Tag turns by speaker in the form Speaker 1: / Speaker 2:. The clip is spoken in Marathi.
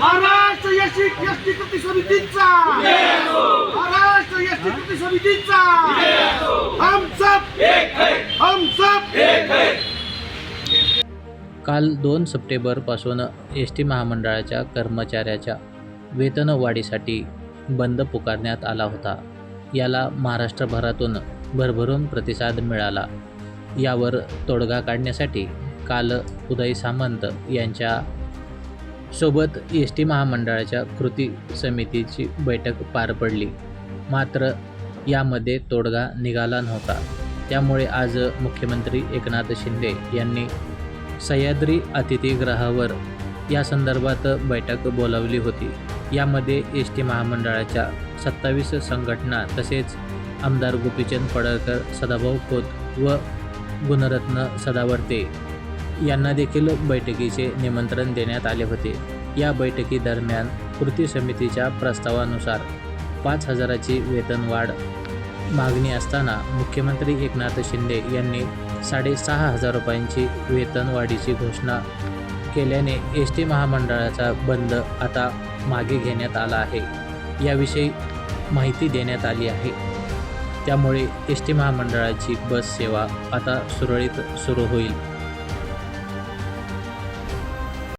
Speaker 1: महाराष्ट्र यशी एसटी कृती समितीचा. महाराष्ट्र एसटी कृती समितीचा. हम सब हम सब
Speaker 2: काल दोन सप्टेंबरपासून एस टी महामंडळाच्या कर्मचाऱ्याच्या वेतनवाढीसाठी बंद पुकारण्यात आला होता. याला महाराष्ट्रभरातून भरभरून प्रतिसाद मिळाला. यावर तोडगा काढण्यासाठी काल उदय सामंत यांच्या सोबत एस टी महामंडळाच्या कृती समितीची बैठक पार पडली. मात्र यामध्ये तोडगा निघाला नव्हता. त्यामुळे आज मुख्यमंत्री एकनाथ शिंदे यांनी सह्याद्री अतिथीगृहावर या संदर्भात बैठक बोलावली होती. यामध्ये एस टी महामंडळाच्या सत्तावीस संघटना तसेच आमदार गोपीचंद पडळकर सदाभाऊ खोत व गुणरत्न सदावर्ते यांना देखील बैठकीचे निमंत्रण देण्यात आले होते. या बैठकीदरम्यान कृती समितीच्या प्रस्तावानुसार पाच हजाराची वेतनवाढ मागणी असताना मुख्यमंत्री एकनाथ शिंदे यांनी साडेसहा हजार रुपयांची वेतनवाढीची घोषणा केल्याने एस टी महामंडळाचा बंद आता मागे घेण्यात आला आहे. याविषयी माहिती देण्यात आली आहे. त्यामुळे एस टी महामंडळाची बस सेवा आता सुरळीत सुरू होईल.